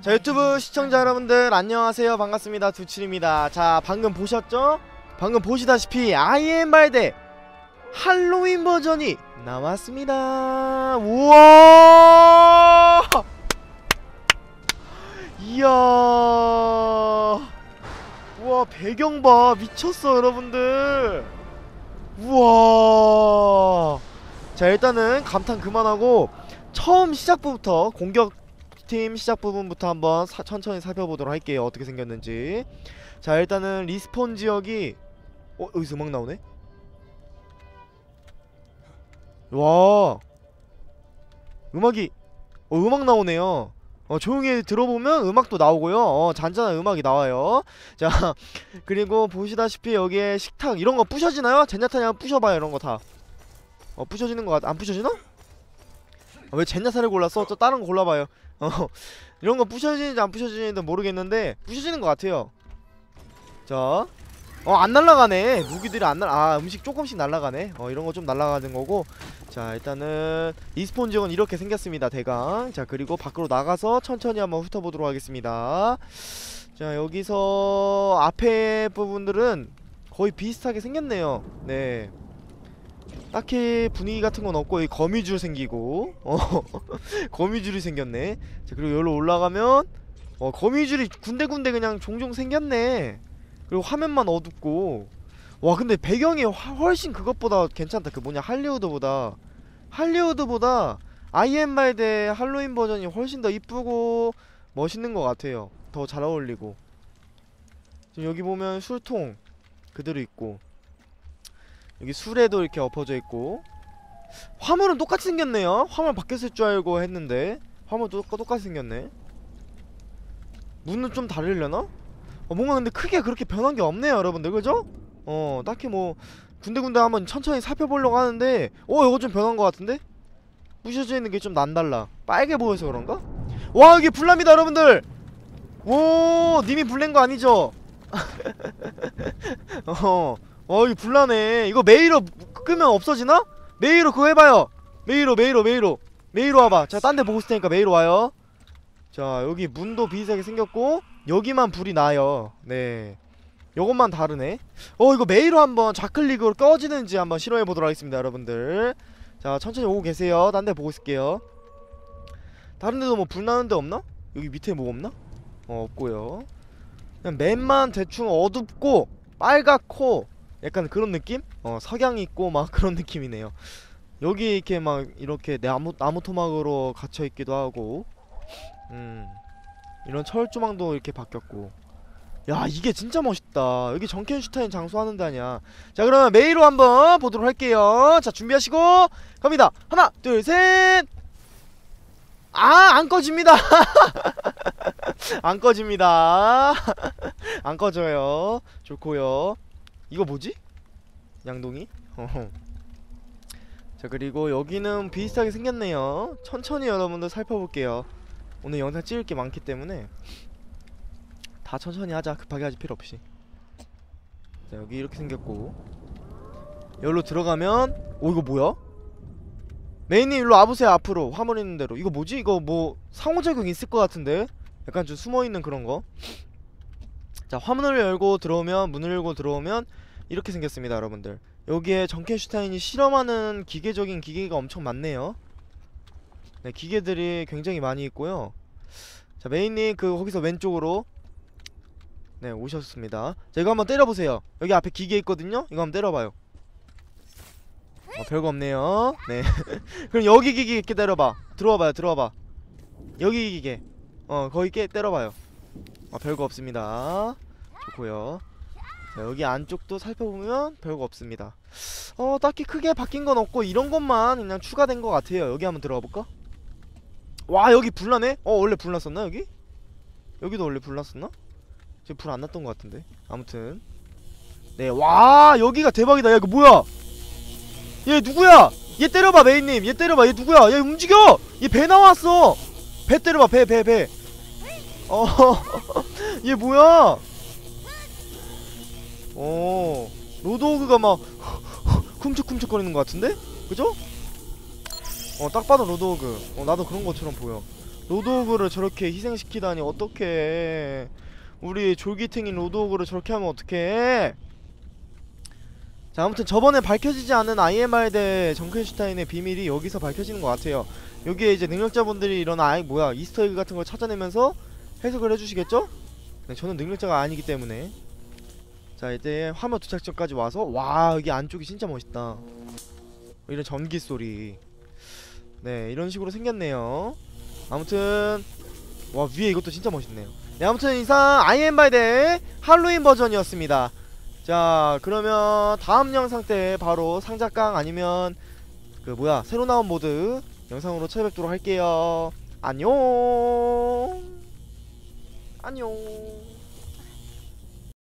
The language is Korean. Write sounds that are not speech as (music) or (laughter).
자 유튜브 시청자 여러분들 안녕하세요. 반갑습니다. 두칠입니다. 자 방금 보셨죠? 방금 보시다시피 아이엠발대 할로윈 버전이 나왔습니다. 우와! 이야! 우와 배경 봐. 미쳤어 여러분들. 우와! 자 일단은 감탄 그만하고 처음 시작부터 공격 팀 시작 부분부터 한번 사, 천천히 살펴보도록 할게요. 어떻게 생겼는지. 자 일단은 리스폰 지역이 어 여기서 음악 나오네? 와. 음악이 어 음악 나오네요. 어 조용히 들어보면 음악도 나오고요. 어 잔잔한 음악이 나와요. 자 (laughs) 그리고 보시다시피 여기에 식탁 이런거 부셔지나요? 젠야탄이 한번 부셔봐요 이런거 다 어 부셔지는 거 같.. 안 부셔지나? 아, 왜 젠야타를 골랐어? 또 다른 거 골라봐요 어 (laughs) 이런 거 부셔지는지 안 부셔지는지 모르겠는데 부셔지는 것 같아요. 자 어 안 날라가네. 무기들이 안 날.. 아 음식 조금씩 날라가네. 어 이런 거 좀 날라가는 거고. 자 일단은 리스폰 지역은 이렇게 생겼습니다 대강. 자 그리고 밖으로 나가서 천천히 한번 훑어보도록 하겠습니다. 자 여기서 앞에 부분들은 거의 비슷하게 생겼네요. 네 딱히 분위기 같은 건 없고 이 거미줄 생기고. 어 (laughs) 거미줄이 생겼네. 자 그리고 여기로 올라가면 어 거미줄이 군데군데 그냥 종종 생겼네. 그리고 화면만 어둡고. 와 근데 배경이 화, 훨씬 그것보다 괜찮다. 그 뭐냐 할리우드보다. 할리우드보다 아이엠발대 할로윈 버전이 훨씬 더 이쁘고 멋있는 것 같아요. 더 잘 어울리고. 지금 여기 보면 술통 그대로 있고 여기 술에도 이렇게 엎어져 있고 화물은 똑같이 생겼네요 화물 바뀌었을 줄 알고 했는데 화물도 똑같이 생겼네 문은 좀 다르려나? 어, 뭔가 근데 크게 그렇게 변한 게 없네요 여러분들 그죠? 어 딱히 뭐 군데군데 한번 천천히 살펴보려고 하는데 어 이거 좀 변한 것 같은데? 부셔져 있는 게 좀 난달라 빨개 보여서 그런가? 와 여기 불납니다 여러분들 오 님이 불낸 거 아니죠? (laughs) 어 어 이거 불나네. 이거 메이로 끄면 없어지나? 메이로 그거 해봐요. 메이로 메이로 메이로. 메이로 와봐. 자딴데 보고 있을 테니까 메이로 와요. 자 여기 문도 비슷하게 생겼고 여기만 불이 나요. 네. 요것만 다르네. 어 이거 메이로 한번 좌클릭으로 꺼지는지 한번 실험해보도록 하겠습니다 여러분들. 자 천천히 오고 계세요. 딴 데 보고 있을게요. 다른 데도 뭐 불 나는 데 없나? 여기 밑에 뭐 없나? 어 없고요. 그냥 맨만 대충 어둡고 빨갛고 약간 그런 느낌? 어 석양 있고 막 (laughs) 그런 느낌이네요 여기 이렇게 막 이렇게 나무, 나무 토막으로 갇혀 있기도 하고 음 이런 철조망도 이렇게 바뀌었고 야 이게 진짜 멋있다 여기 정켄슈타인 장수하는 데아니야 자 그러면 메이로 한번 보도록 할게요 자 준비하시고 갑니다 하나 둘셋 아, 안 꺼집니다. (laughs) 안 꺼집니다. (laughs) 안 꺼져요. 좋고요. 이거 뭐지? 양동이? 자 그리고 여기는 비슷하게 생겼네요. 천천히 여러분들 살펴볼게요. 오늘 영상 찍을 게 많기 때문에 다 천천히 하자. 급하게 하지 필요 없이. 자 여기 이렇게 생겼고. 여기로 들어가면 오 이거 뭐야? 메인님 일로 와보세요 앞으로. 화물 있는 대로. 이거 뭐지? 이거 뭐 상호작용 있을 것 같은데? 약간 좀 숨어있는 그런 거 자 화문을 열고 들어오면 문을 열고 들어오면 이렇게 생겼습니다 여러분들. 여기에 정켄슈타인이 실험하는 기계적인 기계가 엄청 많네요. 네 기계들이 굉장히 많이 있고요. 자 메인님 그 거기서 왼쪽으로 네 오셨습니다. 자 이거 한번 때려보세요. 여기 앞에 기계 있거든요? 이거 한번 때려봐요. 어, 별거 없네요. 네. (laughs) 그럼 여기 기계 이렇게 때려봐. 들어와봐요 들어와봐. 여기 기계. 어 거기 깨 때려봐요 어, 별거 없습니다. 좋고요. 자, 여기 안쪽도 살펴보면 별거 없습니다. 어 딱히 크게 바뀐 건 없고 이런 것만 그냥 추가된 것 같아요. 여기 한번 들어가 볼까? 와 여기 불나네? 어 원래 불났었나 여기? 여기도 원래 불났었나? 지금 불 안 났던 것 같은데. 아무튼. 네와 여기가 대박이다. 야 이거 뭐야? 얘 누구야? 얘 때려봐 메인님. 얘 때려봐 얘 누구야? 얘 움직여! 얘 배 나왔어. 배 때려봐 배 배 배 (laughs) 어얘 뭐야? 어 로드호그가 막 (laughs) 쿵척쿵척거리는 것 같은데? 그죠? 어 딱 봐도 로드호그. 어 나도 그런 것처럼 보여. 로드오그를 저렇게 희생시키다니 어떡해. 우리 졸기탱인 로드오그를 저렇게 하면 어떡해. 자 아무튼 저번에 밝혀지지 않은 IMR 대 정켄슈타인의 비밀이 여기서 밝혀지는 것 같아요. 여기에 이제 능력자분들이 이런 아이 뭐야 이스터에그 같은 걸 찾아내면서 해석을 해주시겠죠? 네, 저는 능력자가 아니기 때문에. 자 이제 화면 도착점까지 와서 와 여기 안쪽이 진짜 멋있다. 이런 전기 소리. 네 이런 식으로 생겼네요. 아무튼 와 위에 이것도 진짜 멋있네요. 네 아무튼 이상 아이엠바이의 할로윈 버전이었습니다. 자 그러면 다음 영상 때 바로 상자깡 아니면 그 뭐야 새로 나온 모드 영상으로 찾아뵙도록 할게요. 안녕 안녕